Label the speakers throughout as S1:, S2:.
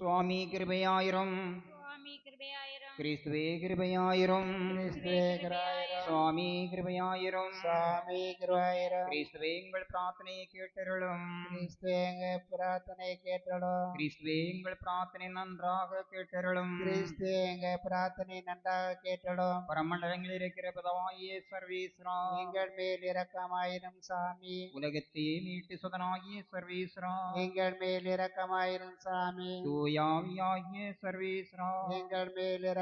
S1: சுவாமி கிருபையாயிரம்.
S2: சுவாமி கிருபையாயிரம்
S1: கிறிஸ்துவே கிருபையாயிரம்.
S3: கிறிஸ்துவே கிருபையாயிரம்.
S1: சுவாமி கிருபையாயிரம்.
S3: சுவாமி கிருபாயிரம்
S1: கிறிஸ்துவே எங்கள் பிரார்த்தனையை கேட்டருளும்.
S3: கிறிஸ்துவே எங்க பிரார்த்தனை கேட்டடும்
S1: கிறிஸ்துவே எங்கள் பிரார்த்தனை நன்றாக கேட்டருளும்.
S3: கிறிஸ்துவே எங்க பிரார்த்தனை நன்றாக கேட்டடும்
S1: பரமண்டலங்களில் இருக்கிற பிதவாகிய சர்வேஸ்வரா.
S3: எங்கள் மேல் இரக்கமாயிரும் சாமி.
S1: உலகத்தையே மீட்டு சுதனாகிய சர்வேஸ்வரா.
S3: எங்கள் மேல் இரக்கமாயிரும்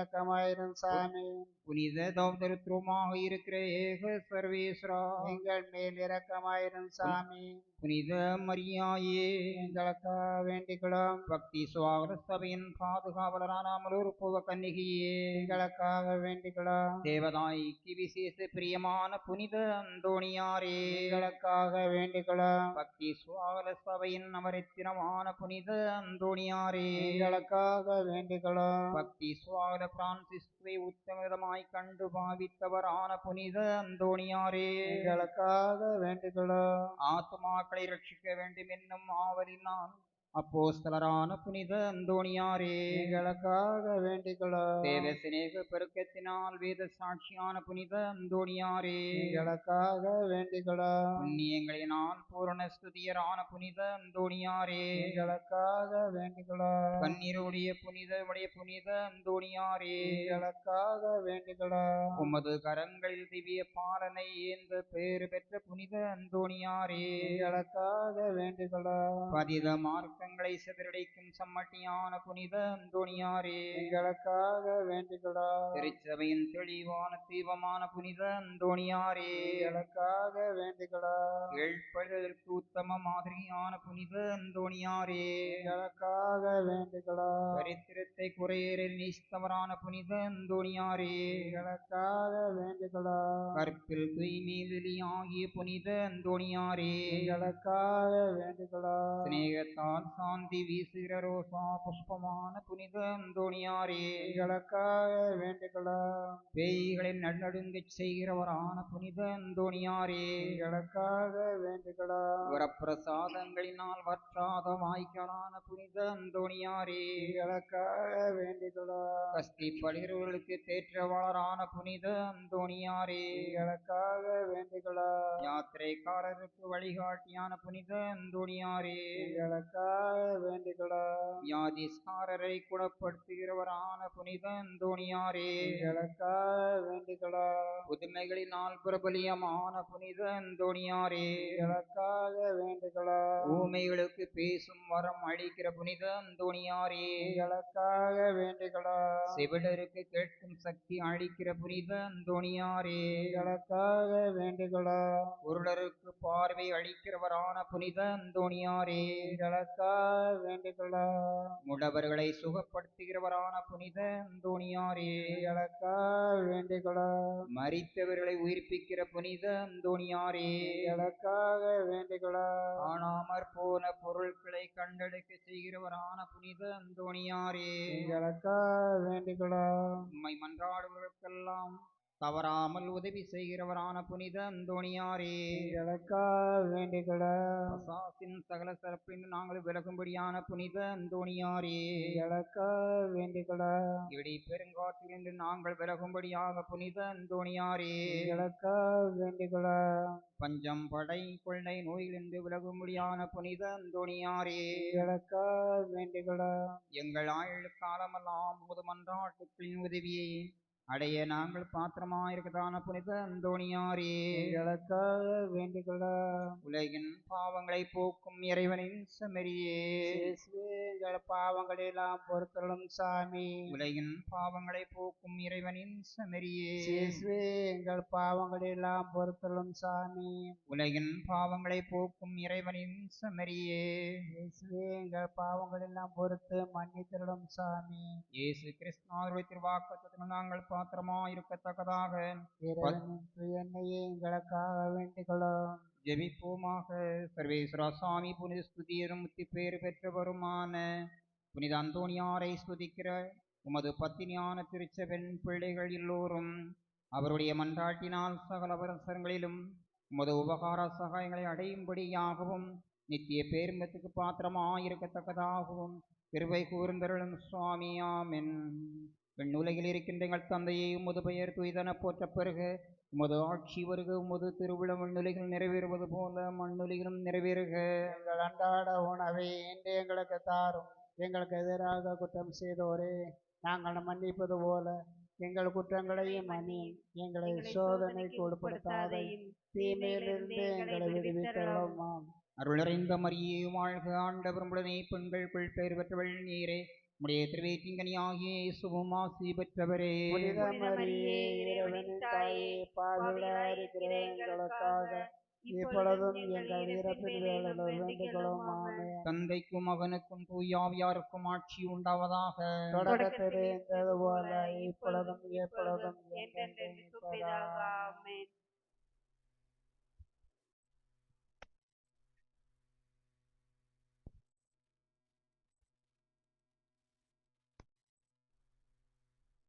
S3: இரக்கமாயிரும் சாமி.
S1: புனித தௌதருத்வமாக இருக்கிற ஏக சர்வேஸ்வரா.
S3: எங்கள் மேல் இரக்கமாயிரும் சாமி.
S1: புனித மரியாயே.
S3: எங்களுக்காக வேண்டிக்கிறோம்
S1: பக்தி சுவாகர சபையின் பாதுகாவலரான அமலூர் புவ கன்னிகையே.
S3: எங்களுக்காக வேண்டிக்கிறோம்
S1: தேவதாய்க்கு விசேஷ பிரியமான புனித அந்தோணியாரே.
S3: எங்களுக்காக வேண்டிக்கிறோம்
S1: பக்தி சுவாகர சபையின் அமரித்திரமான புனித அந்தோணியாரே.
S3: எங்களுக்காக வேண்டிக்கிறோம்
S1: பக்தி சுவாகர பிரான்சிஸ்குவை உத்தமவிதமாய் கண்டு பாவித்தவரான புனித அந்தோணியாரே.
S3: எங்களுக்காக வேண்டிக்கிறோம்
S1: ஆத்துமாக்களை ரட்சிக்க வேண்டும் என்னும் ஆவலினால் அப்போஸ்தலரான புனித அந்தோணியாரே
S3: எங்களுக்காக வேண்டிக்கிறோம்
S1: தேவ சிநேக பெருக்கத்தினால் வேத சாட்சியான புனித அந்தோணியாரே
S3: எங்களுக்காக வேண்டிக்கிறோம்
S1: புண்ணியங்களினால் பூரண ஸ்துதியரான புனித அந்தோணியாரே
S3: எங்களுக்காக வேண்டிக்கிறோம்
S1: கண்ணீருடைய புனிதமுடைய புனித அந்தோணியாரே
S3: எங்களுக்காக வேண்டிக்கிறோம்
S1: உமது கரங்களில் திவ்ய பாலனை ஏந்த பேறு பெற்ற புனித அந்தோணியாரே
S3: எங்களுக்காக வேண்டிக்கிறோம்
S1: பதித மார்க்கங்களை சிதறடிக்கும் சம்மட்டியான புனித அந்தோணியாரே.
S3: எங்களுக்காக வேண்டிக்கிறோம்
S1: திருச்சபையின் தெளிவான தீபமான புனித அந்தோணியாரே.
S3: எங்களுக்காக வேண்டிக்கிறோம்
S1: ஏழ்படுவதற்கு உத்தம மாதிரியான புனித அந்தோணியாரே.
S3: எங்களுக்காக வேண்டிக்கிறோம்
S1: சரித்திரத்தை குறையேற நீஸ்தவரான புனித அந்தோணியாரே.
S3: எங்களுக்காக வேண்டிக்கிறோம்
S1: கற்பில் தூய்மை ஆகிய புனித அந்தோணியாரே.
S3: எங்களுக்காக வேண்டிக்கிறோம்
S1: சிநேகத்தால் சாந்தி வீசுகிற ரோசா புஷ்பமான புனித அந்தோணியாரே
S3: எங்களுக்காக வேண்டிக்கிறோம்
S1: பேய்களின் நடுநடுங்கச் செய்கிறவரான புனித அந்தோணியாரே
S3: எங்களுக்காக வேண்டிக்கிறோம்
S1: வரப்பிரசாதங்களினால் வற்றாத வாய்க்காலான புனித அந்தோணியாரே
S3: எங்களுக்காக வேண்டிக்கிறோம்
S1: கஸ்தி படுகிறவர்களுக்கு தேற்றவாளரான புனித அந்தோணியாரே
S3: எங்களுக்காக வேண்டிக்கிறோம்
S1: யாத்திரைக்காரருக்கு வழிகாட்டியான புனித அந்தோணியாரே.
S3: எங்களுக்காக வேண்டிக்கிறோம்
S1: வியாதிஸ்காரரை குணப்படுத்துகிறவரான புனித அந்தோணியாரே.
S3: எங்களுக்காக வேண்டிக்கிறோம்
S1: புதுமைகளினால் பிரபலியமான புனித அந்தோணியாரே.
S3: எங்களுக்காக வேண்டிக்கிறோம்
S1: ஊமைகளுக்கு பேசும் வரம் அளிக்கிற புனித அந்தோணியாரே.
S3: எங்களுக்காக வேண்டிக்கிறோம்
S1: செவிடருக்கு கேட்கும் சக்தி அளிக்கிற புனித அந்தோணியாரே.
S3: எங்களுக்காக வேண்டுகளா?
S1: குருடருக்கு பார்வை அளிக்கிறவரான புனித அந்தோணியாரே
S3: எங்களுக்காக வேண்டுகளா?
S1: முடவர்களை சுகப்படுத்துகிறவரான புனித அந்தோணியாரே
S3: எங்களுக்காக வேண்டுகளா?
S1: மரித்தவர்களை உயிர்ப்பிக்கிற புனித அந்தோணியாரே
S3: எங்களுக்காக வேண்டுகளா?
S1: காணாமற் போன பொருட்களை கண்டெடுக்க செய்கிறவரான புனித அந்தோணியாரே
S3: எங்களுக்காக வேண்டுகளா?
S1: உம்மை மன்றாடுவதற்கெல்லாம் தவறாமல் உதவி செய்கிறவரான புனித அந்தோணியாரே.
S3: வேண்டிக்கிறோம்
S1: பிரசாத்தின் சகல சிறப்பின் நாங்கள் விலகும்படியான புனித அந்தோணியாரே.
S3: எங்களுக்காக வேண்டிக்கிறோம்
S1: இடி பெருங்காற்றிலிருந்து நாங்கள் விலகும்படியாக புனித அந்தோணியாரே.
S3: எங்களுக்காக வேண்டிக்கிறோம்
S1: பஞ்சம் படை கொள்ளை நோயிலிருந்து விலகும்படியான புனித அந்தோணியாரே.
S3: எங்களுக்காக வேண்டிக்கிறோம்
S1: எங்கள் ஆயுள் காலமெல்லாம் உமது மன்றாட்டுக்களின் உதவியை. அடைய நாங்கள் பாத்திரமாயிருக்கதான புனித அந்தோணியாரே.
S3: எங்களுக்காக வேண்டிக்கிறோம்
S1: உலகின் பாவங்களை போக்கும் இறைவனின் செமரியே
S3: இயேசுவே, எங்கள் பாவங்களெல்லாம் பொறுத்தருளும் சாமி.
S1: உலகின் பாவங்களை போக்கும் இறைவனின் செமரியே
S3: எங்கள் பாவங்களெல்லாம் பொறுத்தருளும் சாமி.
S1: உலகின் பாவங்களை போக்கும் இறைவனின் செமரியே
S3: எங்கள் பாவங்களெல்லாம் பொறுத்து மன்னித்தருளும் சாமி.
S1: இயேசு கிறிஸ்துவாருடைய திருவாக்கத்திற்கு நாங்கள் பாத்திரமா இருக்கத்தக்கதாக.
S3: துயர்னையே எங்களுக்காக வேண்டிக்கொள்ளும்.
S1: ஜெபிப்போமாக. சர்வேஸ்வரா சாமி புனித ஸ்துதியரும் முத்தி பேறு பெற்றவருமான புனித அந்தோணியாரை ஸ்துதிக்கிற உமது பத்தினியான திருச்சபெண் பிள்ளைகள் எல்லோரும் அவருடைய மன்றாட்டினால் சகல அவசரங்களிலும் உமது உபகார சகாயங்களை அடையும்படியாகவும் நித்திய பேரும்பத்துக்கு பாத்திரமாயிருக்கத்தக்கதாகவும் கிருபை கூர்ந்தருளும் சுவாமி. ஆமென். விண்ணுலகில் இருக்கின்ற எங்கள் தந்தையை உமது பெயர் துய்தன போற்றப் பெறுக. உமது ஆட்சி வருக உமது திருவிழம் விண்ணுலகில் நிறைவேறுவது போல மண்ணுலகிலும் நிறைவேறுக.
S3: எங்கள் அன்றாட உணவை இன்று எங்களுக்கு தாரும். எங்களுக்கு எதிராக குற்றம் செய்தோரே. நாங்கள் மன்னிப்பது போல எங்கள் குற்றங்களையும் மன்னியும் எங்களை சோதனைக்கு உட்படுத்தாதையும் தீமையிலிருந்து எங்களை விடுவித்தருளும்
S1: அருளறைந்த மரியே வாழ்க ஆண்டவர் உடனே பெண்களுக்குள் பெயர் பெற்றவள் நீரே. உடைய திருவேற்றிங்கனியாகிய இயேசுவும் ஆசி பெற்றவரே. தந்தைக்கும் மகனுக்கும் தூயாவியாருக்கும் ஆட்சி உண்டாவதாக.
S3: தொடக்கத்தில் இருந்தது போல இப்பொழுதும் எப்பொழுதும்